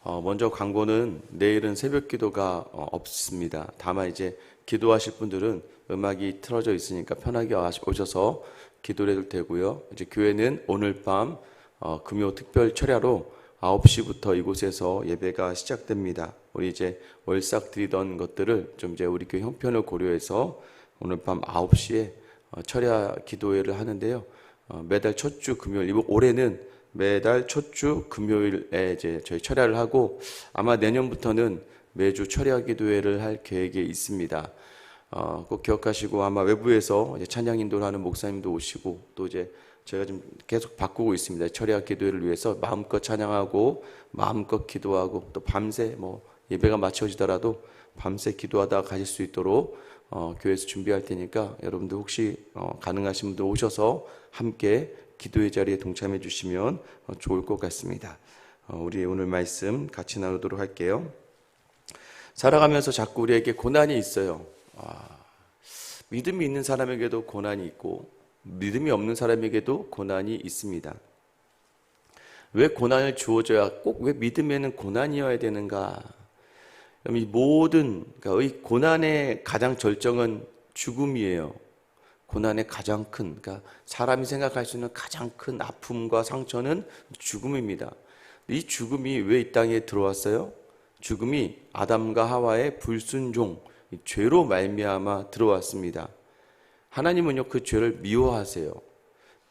어, 먼저 광고는 내일은 새벽 기도가 어, 없습니다. 다만 이제 기도하실 분들은 음악이 틀어져 있으니까 편하게 오셔서 기도를 해도 되고요. 이제 교회는 오늘 밤 어, 금요 특별 철야로 9시부터 이곳에서 예배가 시작됩니다. 우리 이제 월삭 드리던 것들을 좀 이제 우리 교회 형편을 고려해서 오늘 밤 9시에 어, 철야 기도회를 하는데요. 어, 매달 첫 주 금요일, 올해는 매달 첫 주 금요일에 이제 저희 철야를 하고 아마 내년부터는 매주 철야 기도회를 할 계획이 있습니다. 어, 꼭 기억하시고 아마 외부에서 찬양 인도를 하는 목사님도 오시고 또 이제 제가 좀 계속 바꾸고 있습니다. 철야 기도회를 위해서 마음껏 찬양하고 마음껏 기도하고 또 밤새 뭐 예배가 마쳐지더라도 밤새 기도하다 가실 수 있도록 어, 교회에서 준비할 테니까 여러분들 혹시 어, 가능하신 분들 오셔서 함께 기도의 자리에 동참해 주시면 어, 좋을 것 같습니다. 어, 우리 오늘 말씀 같이 나누도록 할게요. 살아가면서 자꾸 우리에게 고난이 있어요. 아, 믿음이 있는 사람에게도 고난이 있고 믿음이 없는 사람에게도 고난이 있습니다. 왜 고난을 주어져야 꼭 왜 믿음에는 고난이어야 되는가? 이 모든 그러니까 이 고난의 가장 절정은 죽음이에요. 고난의 가장 큰 그러니까 사람이 생각할 수 있는 가장 큰 아픔과 상처는 죽음입니다. 이 죽음이 왜 이 땅에 들어왔어요? 죽음이 아담과 하와의 불순종, 이 죄로 말미암아 들어왔습니다. 하나님은요 그 죄를 미워하세요.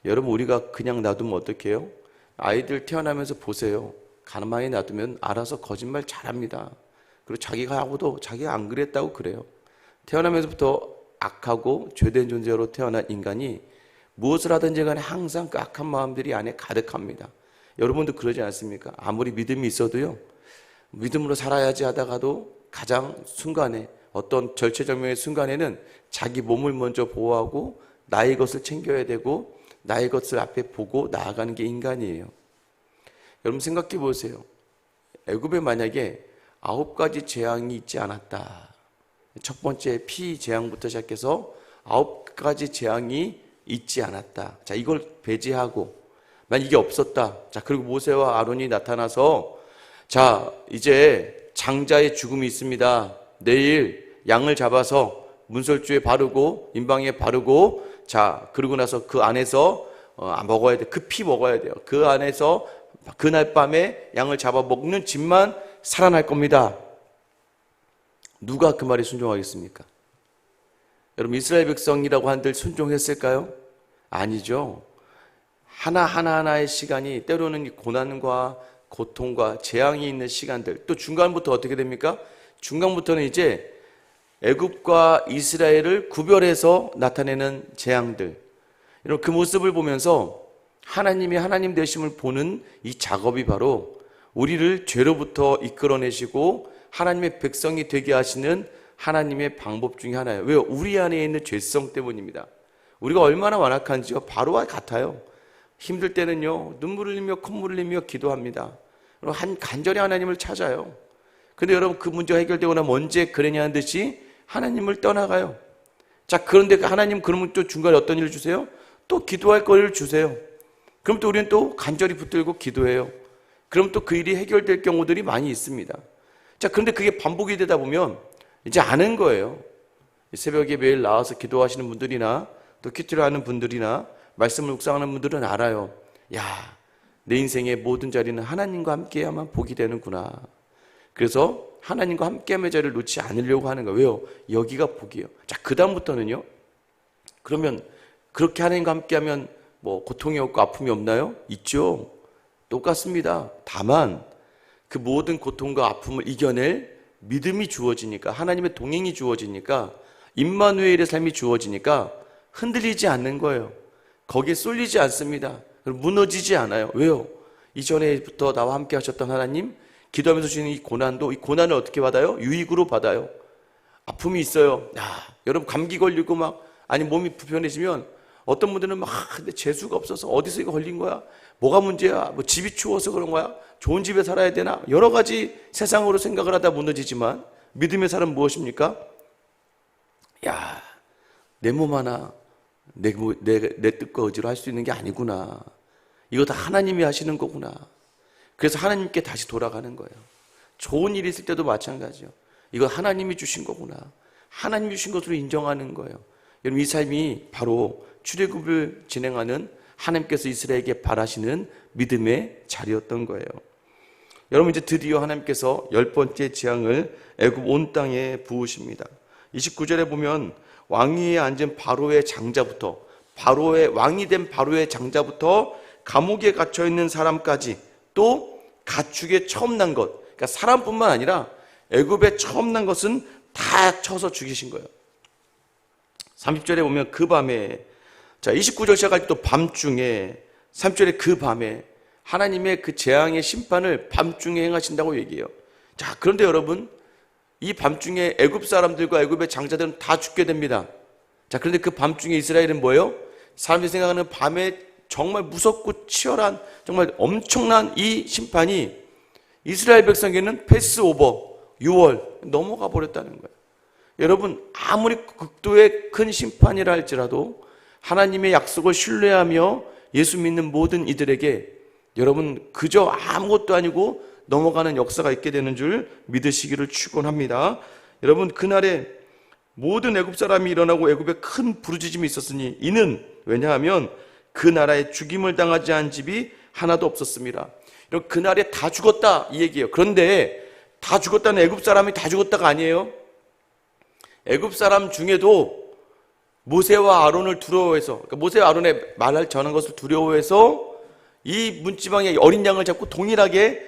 여러분 우리가 그냥 놔두면 어떡해요? 아이들 태어나면서 보세요. 가만히 놔두면 알아서 거짓말 잘합니다. 그리고 자기가 하고도 자기가 안 그랬다고 그래요. 태어나면서부터 악하고 죄된 존재로 태어난 인간이 무엇을 하든지 간에 항상 그 악한 마음들이 안에 가득합니다. 여러분도 그러지 않습니까? 아무리 믿음이 있어도요. 믿음으로 살아야지 하다가도 가장 순간에 어떤 절체절명의 순간에는 자기 몸을 먼저 보호하고 나의 것을 챙겨야 되고 나의 것을 앞에 보고 나아가는 게 인간이에요. 여러분 생각해 보세요. 애굽에 만약에 아홉 가지 재앙이 있지 않았다. 첫 번째 피 재앙부터 시작해서 아홉 가지 재앙이 있지 않았다. 자, 이걸 배제하고 만 이게 없었다. 자, 그리고 모세와 아론이 나타나서 자, 이제 장자의 죽음이 있습니다. 내일 양을 잡아서 문설주에 바르고 인방에 바르고 자, 그러고 나서 그 안에서 어, 먹어야 돼. 그 피 먹어야 돼요. 그 안에서 그날 밤에 양을 잡아 먹는 집만 살아날 겁니다. 누가 그 말에 순종하겠습니까? 여러분 이스라엘 백성이라고 한들 순종했을까요? 아니죠. 하나 하나 하나의 시간이 때로는 이 고난과 고통과 재앙이 있는 시간들 또 중간부터 어떻게 됩니까? 중간부터는 이제 애굽과 이스라엘을 구별해서 나타내는 재앙들 이런 그 모습을 보면서 하나님이 하나님 되심을 보는 이 작업이 바로 우리를 죄로부터 이끌어내시고 하나님의 백성이 되게 하시는 하나님의 방법 중에 하나예요. 왜요? 우리 안에 있는 죄성 때문입니다. 우리가 얼마나 완악한지요? 바로와 같아요. 힘들 때는요, 눈물을 흘리며 콧물을 흘리며 기도합니다. 한 간절히 하나님을 찾아요. 근데 여러분 그 문제가 해결되고 나면 언제 그러냐는 듯이 하나님을 떠나가요. 자, 그런데 그 하나님 그러면 또 중간에 어떤 일을 주세요? 또 기도할 거리를 주세요. 그럼 또 우리는 또 간절히 붙들고 기도해요. 그럼 또 그 일이 해결될 경우들이 많이 있습니다. 자, 그런데 그게 반복이 되다 보면 이제 아는 거예요. 새벽에 매일 나와서 기도하시는 분들이나 또 큐티를 하는 분들이나 말씀을 묵상하는 분들은 알아요. 야, 내 인생의 모든 자리는 하나님과 함께야만 복이 되는구나. 그래서 하나님과 함께함의 자리를 놓지 않으려고 하는 거예요. 왜요? 여기가 복이에요. 자, 그다음부터는요. 그러면 그렇게 하나님과 함께하면 뭐 고통이 없고 아픔이 없나요? 있죠. 똑같습니다. 다만 그 모든 고통과 아픔을 이겨낼 믿음이 주어지니까 하나님의 동행이 주어지니까 임마누엘의 삶이 주어지니까 흔들리지 않는 거예요. 거기에 쏠리지 않습니다. 무너지지 않아요. 왜요? 이전에부터 나와 함께 하셨던 하나님 기도하면서 주시는 이 고난도 이 고난을 어떻게 받아요? 유익으로 받아요. 아픔이 있어요. 야, 여러분 감기 걸리고 막 아니 몸이 불편해지면 어떤 분들은 막 아, 근데 재수가 없어서 어디서 이거 걸린 거야? 뭐가 문제야? 뭐 집이 추워서 그런 거야? 좋은 집에 살아야 되나? 여러 가지 세상으로 생각을 하다 무너지지만 믿음의 사람 무엇입니까? 야, 내 몸 하나 내, 뭐- 내, 내 뜻과 의지로 할 수 있는 게 아니구나. 이거 다 하나님이 하시는 거구나. 그래서 하나님께 다시 돌아가는 거예요. 좋은 일이 있을 때도 마찬가지요. 이거 하나님이 주신 거구나. 하나님이 주신 것으로 인정하는 거예요. 여러분 이 삶이 바로 출애굽을 진행하는 하나님께서 이스라엘에게 바라시는 믿음의 자리였던 거예요. 여러분 이제 드디어 하나님께서 열 번째 재앙을 애굽 온 땅에 부으십니다. 29절에 보면 왕위에 앉은 바로의 장자부터 바로의 왕이 된 바로의 장자부터 감옥에 갇혀 있는 사람까지 또 가축에 처음 난 것. 그러니까 사람뿐만 아니라 애굽에 처음 난 것은 다 쳐서 죽이신 거예요. 30절에 보면 그 밤에 자 29절 시작할 때또 밤중에 3절에 그 밤에 하나님의 그 재앙의 심판을 밤중에 행하신다고 얘기해요. 자 그런데 여러분 이 밤중에 애굽 사람들과 애굽의 장자들은 다 죽게 됩니다. 자 그런데 그 밤중에 이스라엘은 뭐예요? 사람들이 생각하는 밤에 정말 무섭고 치열한 정말 엄청난 이 심판이 이스라엘 백성에게는 패스오버 6월 넘어가 버렸다는 거예요. 여러분 아무리 극도의 큰 심판이라 할지라도 하나님의 약속을 신뢰하며 예수 믿는 모든 이들에게 여러분 그저 아무것도 아니고 넘어가는 역사가 있게 되는 줄 믿으시기를 축원합니다. 여러분 그날에 모든 애굽 사람이 일어나고 애굽에 큰 부르짖음이 있었으니 이는 왜냐하면 그 나라에 죽임을 당하지 않은 집이 하나도 없었습니다. 이런 그날에 다 죽었다 이 얘기예요. 그런데 다 죽었다는 애굽 사람이 다 죽었다가 아니에요. 애굽 사람 중에도 모세와 아론을 두려워해서 그러니까 모세와 아론의 말을 전한 것을 두려워해서 이 문지방의 어린 양을 잡고 동일하게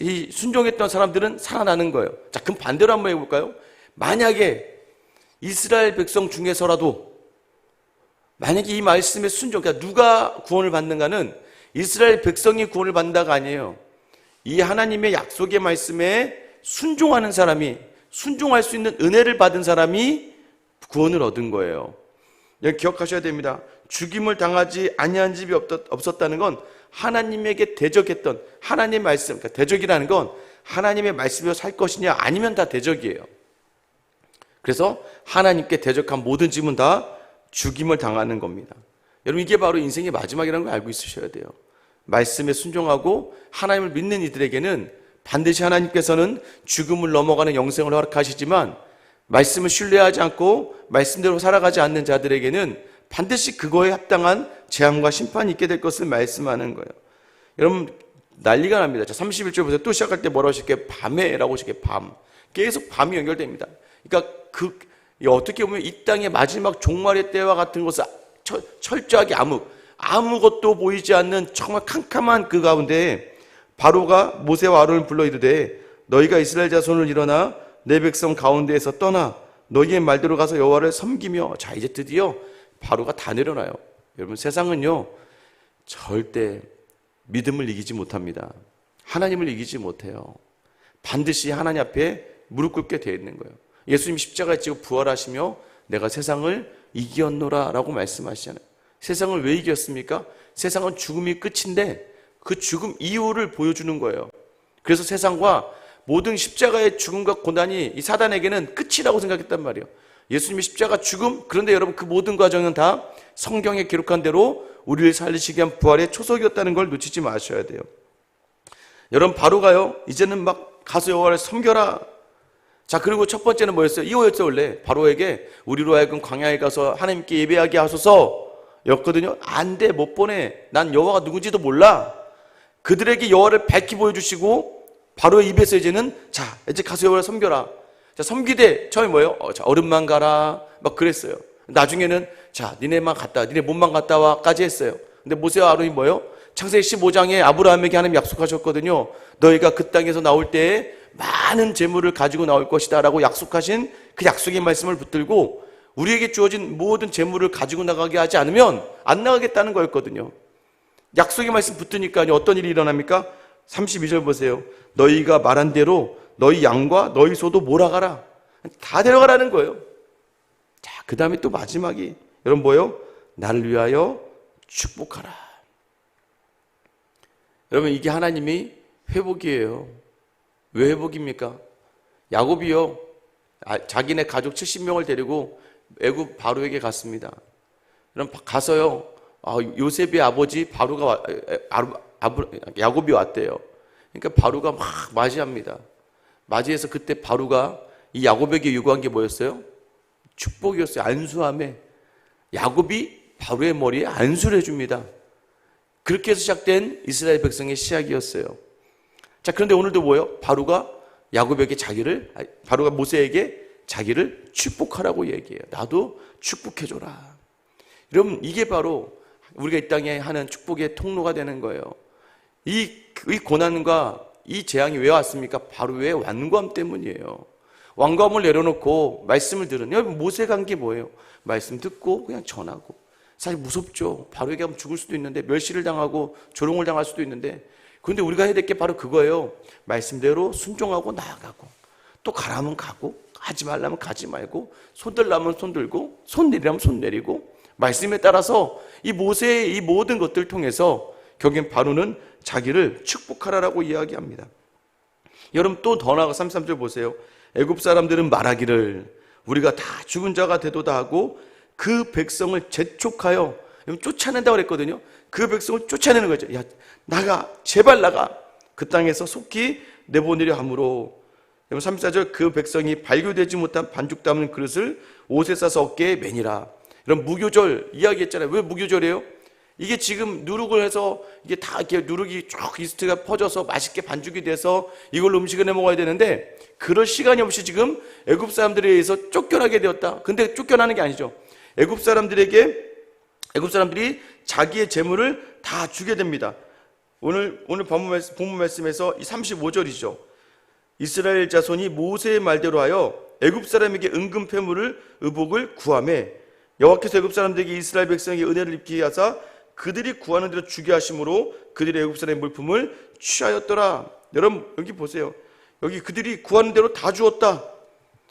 이 순종했던 사람들은 살아나는 거예요. 자, 그럼 반대로 한번 해볼까요? 만약에 이스라엘 백성 중에서라도 만약에 이 말씀에 순종, 그러니까 누가 구원을 받는가는 이스라엘 백성이 구원을 받는다가 아니에요. 이 하나님의 약속의 말씀에 순종하는 사람이 순종할 수 있는 은혜를 받은 사람이 구원을 얻은 거예요. 여기 기억하셔야 됩니다. 죽임을 당하지 아니한 집이 없었다는 건 하나님에게 대적했던 하나님의 말씀, 그러니까 대적이라는 건 하나님의 말씀으로 살 것이냐 아니면 다 대적이에요. 그래서 하나님께 대적한 모든 집은 다 죽임을 당하는 겁니다. 여러분 이게 바로 인생의 마지막이라는 걸 알고 있으셔야 돼요. 말씀에 순종하고 하나님을 믿는 이들에게는 반드시 하나님께서는 죽음을 넘어가는 영생을 허락하시지만 말씀을 신뢰하지 않고 말씀대로 살아가지 않는 자들에게는 반드시 그거에 합당한 재앙과 심판이 있게 될 것을 말씀하는 거예요. 여러분 난리가 납니다. 자, 31절 보세요. 또 시작할 때 뭐라고 하실게 밤에라고 하실게 밤. 계속 밤이 연결됩니다. 그러니까 그 어떻게 보면 이 땅의 마지막 종말의 때와 같은 것을 철, 철저하게 암흑, 아무것도 보이지 않는 정말 캄캄한 그 가운데 바로가 모세와 아론을 불러 이르되 너희가 이스라엘 자손을 일어나 내 백성 가운데에서 떠나 너희의 말대로 가서 여호와를 섬기며 자 이제 드디어 바로가 다 내려놔요. 여러분 세상은요 절대 믿음을 이기지 못합니다. 하나님을 이기지 못해요. 반드시 하나님 앞에 무릎 꿇게 되어 있는 거예요. 예수님 십자가에 지고 부활하시며 내가 세상을 이기었노라라고 말씀하시잖아요. 세상을 왜 이겼습니까? 세상은 죽음이 끝인데 그 죽음 이유를 보여주는 거예요. 그래서 세상과 모든 십자가의 죽음과 고난이 이 사단에게는 끝이라고 생각했단 말이에요. 예수님의 십자가 죽음, 그런데 여러분 그 모든 과정은 다 성경에 기록한 대로 우리를 살리시기 위한 부활의 초석이었다는 걸 놓치지 마셔야 돼요. 여러분 바로가요, 이제는 막 가서 여호와를 섬겨라. 자, 그리고 첫 번째는 뭐였어요? 이호였어요, 원래. 바로에게 우리로 하여금 광야에 가서 하나님께 예배하게 하소서 였거든요. 안 돼, 못 보내. 난 여호와가 누군지도 몰라. 그들에게 여호와를 밝히 보여주시고 바로의 입에서 이제는 자, 이제 가서 여호와를 섬겨라. 자, 섬기되 처음에 뭐예요? 어, 자, 얼음만 가라. 막 그랬어요. 나중에는 자, 니네만 갔다, 니네 몸만 갔다 와까지 했어요. 근데 모세와 아론이 뭐예요? 창세기 15장에 아브라함에게 하나님 약속하셨거든요. 너희가 그 땅에서 나올 때에 많은 재물을 가지고 나올 것이다라고 약속하신 그 약속의 말씀을 붙들고 우리에게 주어진 모든 재물을 가지고 나가게 하지 않으면 안 나가겠다는 거였거든요. 약속의 말씀 붙으니까 어떤 일이 일어납니까? 32절 보세요. 너희가 말한 대로 너희 양과 너희 소도 몰아가라. 다 데려가라는 거예요. 자, 그 다음에 또 마지막이 여러분 뭐요? 나를 위하여 축복하라. 여러분 이게 하나님이 회복이에요. 왜 회복입니까? 야곱이요. 아, 자기네 가족 70명을 데리고 애굽 바로에게 갔습니다. 그럼 가서요. 아, 요셉의 아버지 바로가 아, 야곱이 왔대요. 그러니까 바로가 막 맞이합니다. 맞이해서 그때 바로가 이 야곱에게 요구한 게 뭐였어요? 축복이었어요. 안수함에 야곱이 바로의 머리에 안수를 해줍니다. 그렇게 해서 시작된 이스라엘 백성의 시작이었어요. 자, 그런데 오늘도 뭐예요? 바로가 야곱에게 자기를, 바로가 모세에게 자기를 축복하라고 얘기해요. 나도 축복해줘라. 여러분, 이게 바로 우리가 이 땅에 하는 축복의 통로가 되는 거예요. 이, 이 고난과 이 재앙이 왜 왔습니까? 바로의 완고함 때문이에요. 완고함을 내려놓고 말씀을 모세가 한게 뭐예요? 말씀 듣고 그냥 전하고. 사실 무섭죠. 바로에게 하면 죽을 수도 있는데, 멸시를 당하고 조롱을 당할 수도 있는데, 그런데 우리가 해야 될 게 바로 그거예요. 말씀대로 순종하고 나아가고, 또 가라면 가고, 하지 말라면 가지 말고, 손 들라면 손 들고, 손 내리라면 손 내리고, 말씀에 따라서 이 모세의 이 모든 것들을 통해서 결국엔 바로는 자기를 축복하라라고 이야기합니다. 여러분 또 더 나아가 33절 보세요. 애굽 사람들은 말하기를 우리가 다 죽은 자가 되도다 하고 그 백성을 재촉하여 쫓아낸다고 그랬거든요. 그 백성을 쫓아내는 거죠. 야, 나가 제발 나가. 그 땅에서 속히 내보내려 함으로 여러분 34절 그 백성이 발교되지 못한 반죽 담는 그릇을 옷에 싸서 어깨에 매니라. 이런 무교절 이야기했잖아요. 왜 무교절이에요? 이게 지금 누룩을 해서 이게 다 이렇게 누룩이 쭉 이스트가 퍼져서 맛있게 반죽이 돼서 이걸로 음식을 해 먹어야 되는데 그럴 시간이 없이 지금 애굽 사람들에 의해서 쫓겨나게 되었다. 근데 쫓겨나는 게 아니죠. 애굽 사람들에게 애굽 사람들이 자기의 재물을 다 주게 됩니다. 오늘 오늘 본문 말씀, 말씀에서 이 35절이죠. 이스라엘 자손이 모세의 말대로 하여 애굽 사람에게 은금 패물을 의복을 구함에 여호와께서 애굽 사람들에게 이스라엘 백성에게 은혜를 입게 하사 그들이 구하는 대로 주게 하심으로 그들이 애굽 사람의 물품을 취하였더라. 여러분 여기 보세요. 여기 그들이 구하는 대로 다 주었다.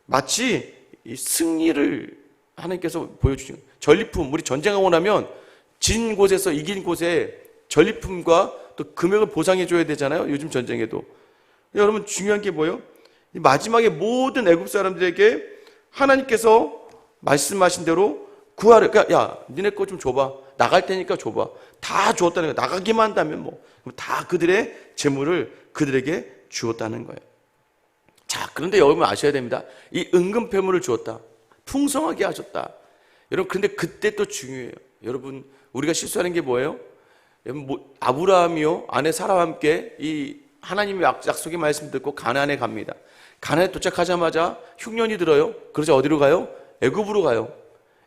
마치 이 승리를 하나님께서 보여주신 전리품 우리 전쟁하고 나면 진 곳에서 이긴 곳에 전리품과 또 금액을 보상해 줘야 되잖아요. 요즘 전쟁에도 여러분 중요한 게 뭐예요? 이 마지막에 모든 애굽 사람들에게 하나님께서 말씀하신 대로 구하래. 그러니까 야, 니네 거 좀 줘봐. 나갈 테니까 줘봐. 다 주었다는 거야. 나가기만 한다면 뭐. 다 그들의 재물을 그들에게 주었다는 거예요. 자, 그런데 여러분 아셔야 됩니다. 이 은금 패물을 주었다. 풍성하게 하셨다. 여러분, 근데 그때 또 중요해요. 여러분, 우리가 실수하는 게 뭐예요? 뭐, 아브라함이요, 아내 사라와 함께 이 하나님의 약- 약속의 말씀 듣고 가나안에 갑니다. 가나안에 도착하자마자 흉년이 들어요. 그래서 어디로 가요? 애굽으로 가요.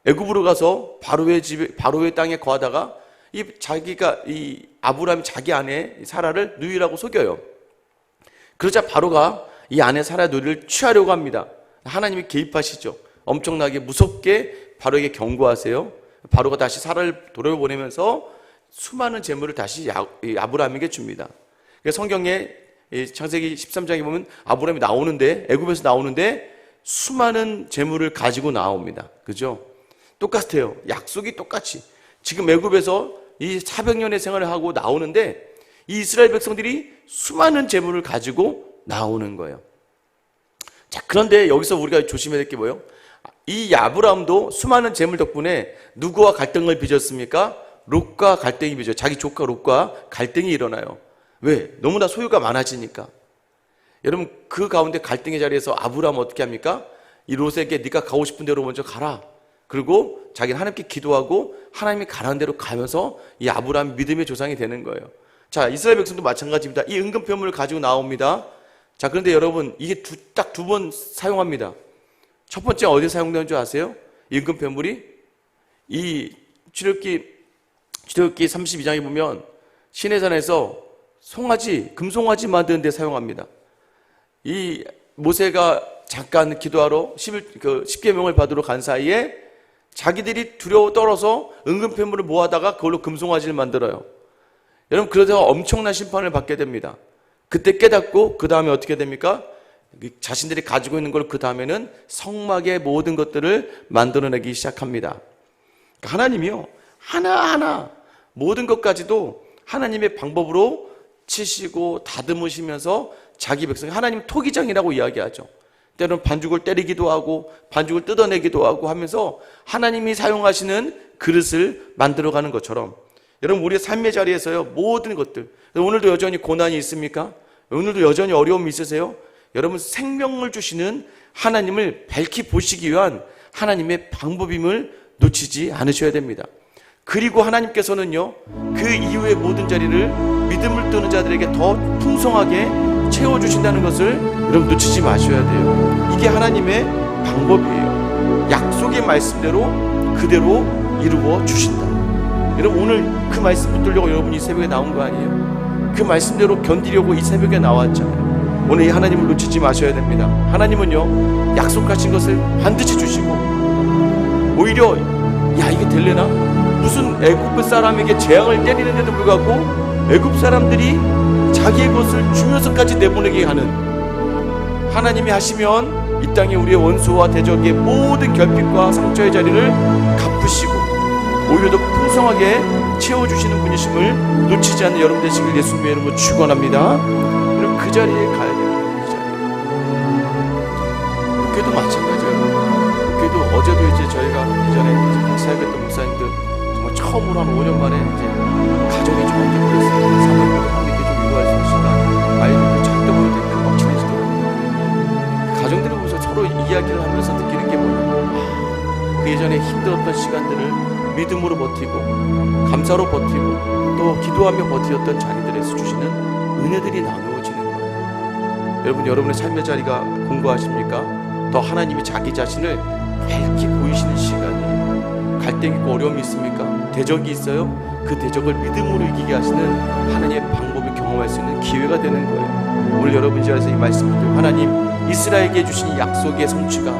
애굽으로 가서 바로의 집에 바로의 땅에 거하다가 이 자기가 이 아브라함이 자기 아내 사라를 누이라고 속여요. 그러자 바로가 이 아내 사라 누이를 취하려고 합니다. 하나님이 개입하시죠. 엄청나게 무섭게 바로에게 경고하세요. 바로가 다시 사라를 돌려보내면서 수많은 재물을 다시 아브라함에게 줍니다. 성경에 이 창세기 13장에 보면 아브라함이 나오는데 애굽에서 나오는데 수많은 재물을 가지고 나옵니다. 그죠? 똑같아요. 약속이 똑같이. 지금 애굽에서 이 400년의 생활을 하고 나오는데 이 이스라엘 백성들이 수많은 재물을 가지고 나오는 거예요. 자, 그런데 여기서 우리가 조심해야 될 게 뭐예요? 이 아브라함도 수많은 재물 덕분에 누구와 갈등을 빚었습니까? 롯과 갈등이 빚어요. 자기 조카 롯과 갈등이 일어나요. 왜? 너무나 소유가 많아지니까. 여러분 그 가운데 갈등의 자리에서 아브라함 어떻게 합니까? 이 롯에게 네가 가고 싶은 대로 먼저 가라. 그리고 자기는 하나님께 기도하고 하나님이 가라는 대로 가면서 이 아브라함 믿음의 조상이 되는 거예요. 자 이스라엘 백성도 마찬가지입니다. 이 은금표물을 가지고 나옵니다. 자 그런데 여러분 이게 딱 두 번 사용합니다. 첫 번째 어디 사용되는 줄 아세요? 이 은금표물이 이 출애굽기 출애굽기 32장에 보면 시내산에서 송아지 금송아지 만드는 데 사용합니다. 이 모세가 잠깐 기도하러 11, 그 10계명을 받으러 간 사이에 자기들이 두려워 떨어서 은근패물을 모아다가 그걸로 금송아지를 만들어요. 여러분 그러다가 엄청난 심판을 받게 됩니다. 그때 깨닫고 그 다음에 어떻게 됩니까? 자신들이 가지고 있는 걸 그 다음에는 성막의 모든 것들을 만들어내기 시작합니다. 그러니까 하나님이요 하나하나 모든 것까지도 하나님의 방법으로 치시고 다듬으시면서 자기 백성 하나님 토기장이라고 이야기하죠. 때로는 반죽을 때리기도 하고 반죽을 뜯어내기도 하고 하면서 하나님이 사용하시는 그릇을 만들어가는 것처럼 여러분 우리의 삶의 자리에서요 모든 것들 오늘도 여전히 고난이 있습니까? 오늘도 여전히 어려움이 있으세요? 여러분 생명을 주시는 하나님을 밝히 보시기 위한 하나님의 방법임을 놓치지 않으셔야 됩니다. 그리고 하나님께서는요, 그 이후의 모든 자리를 믿음을 뜨는 자들에게 더 풍성하게 채워주신다는 것을 여러분 놓치지 마셔야 돼요. 이게 하나님의 방법이에요. 약속의 말씀대로 그대로 이루어 주신다. 여러분 오늘 그 말씀 붙들려고 여러분이 이 새벽에 나온 거 아니에요? 그 말씀대로 견디려고 이 새벽에 나왔잖아요. 오늘 이 하나님을 놓치지 마셔야 됩니다. 하나님은요, 약속하신 것을 반드시 주시고, 오히려, 야, 이게 될래나? 무슨 애굽 사람에게 재앙을 때리는데도 불구하고, 애굽 사람들이 자기의 것을 주면서까지 내보내게 하는 하나님이 하시면 이 땅에 우리의 원수와 대적의 모든 결핍과 상처의 자리를 갚으시고 오히려 더 풍성하게 채워주시는 분이심을 놓치지 않는 여러분 되시길 예수님의 이름으로 축원합니다. 여러분 그 자리에 가야 돼요. 그 자리에. 교회도 마찬가지예요. 교회도 어제도 이제 저희가 이전에 이제 같이 살겠던 목사님들 정말 처음으로 한 5년 만에 이제 가정이 좀 이렇게 그랬어요. 수 있으니까 아이들도 작다 보니까 금방 친해지더라고요. 가정들을 보면서 서로 이야기를 하면서 느끼는 게 뭐냐면 아, 그 예전에 힘들었던 시간들을 믿음으로 버티고 감사로 버티고 또 기도하며 버티었던 자기들에서 주시는 은혜들이 나누어지는 거예요. 여러분 여러분의 삶의 자리가 공부하십니까? 더 하나님이 자기 자신을 밝히 보이시는 시간이에요. 갈등 있고 어려움이 있습니까? 대적이 있어요? 그 대적을 믿음으로 이기게 하시는 하나님의 방법을 경험할 수 있는 기회가 되는 거예요. 오늘 여러분 이 자리에서 이 말씀을 듣고 하나님 이스라엘에게 주신 이 약속의 성취가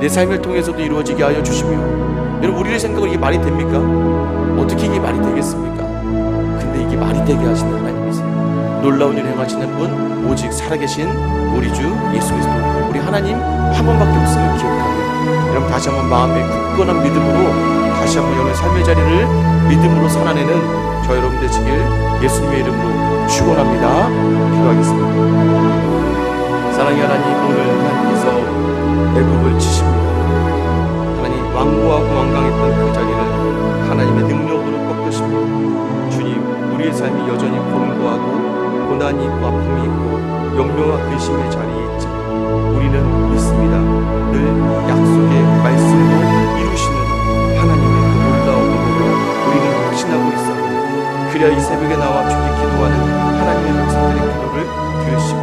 내 삶을 통해서도 이루어지게 하여 주시며 여러분 우리의 생각으로 이게 말이 됩니까? 어떻게 이게 말이 되겠습니까? 근데 이게 말이 되게 하시는 하나님이세요. 놀라운 일 행하시는 분 오직 살아계신 우리 주 예수 그리스도 우리 하나님 한 번밖에 없음을 기억하며 여러분 다시 한번 마음의 굳건한 믿음으로 다시 한번 여러분의 삶의 자리를 믿음으로 살아내는 저 여러분 되시길 예수님의 이름으로 축원합니다. 기도하겠습니다. 사랑의 하나님 오늘 하나님께서 애굽을 치십니다. 하나님 왕고하고 왕강했던 그 자리를 하나님의 능력으로 꺾으십니다. 주님 우리의 삶이 여전히 권고하고 고난이 있고 아픔이 있고 연명과 근심의 자리에 있지 우리는 믿습니다. 늘 약속의 말씀으로 이루시는 하나님의 그 놀라운 은혜로 우리는 확신하고 있사오니 그래야 이 새벽에 나와 주께 기도하는 하나님의 백성들의 기도를 들으시고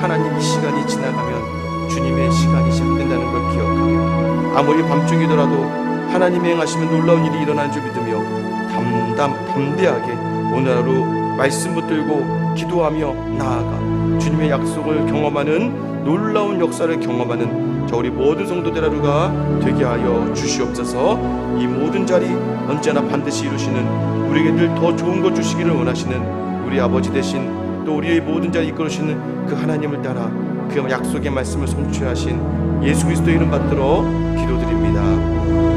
하나님 이 시간이 지나가면 주님의 시간이 시작된다는 걸 기억하며 아무리 밤중이더라도 하나님의 행하시면 놀라운 일이 일어나는 줄 믿으며 담담 담대하게 오늘 하루 말씀 붙들고 기도하며 나아가 주님의 약속을 경험하는 놀라운 역사를 경험하는 저 우리 모든 성도들 하루가 되게 하여 주시옵소서 이 모든 자리 언제나 반드시 이루시는 우리에게 늘 더 좋은 것 주시기를 원하시는 우리 아버지 대신 또 우리의 모든 자리 이끌으시는 그 하나님을 따라 그 약속의 말씀을 성취하신 예수 그리스도 이름 받들어 기도드립니다.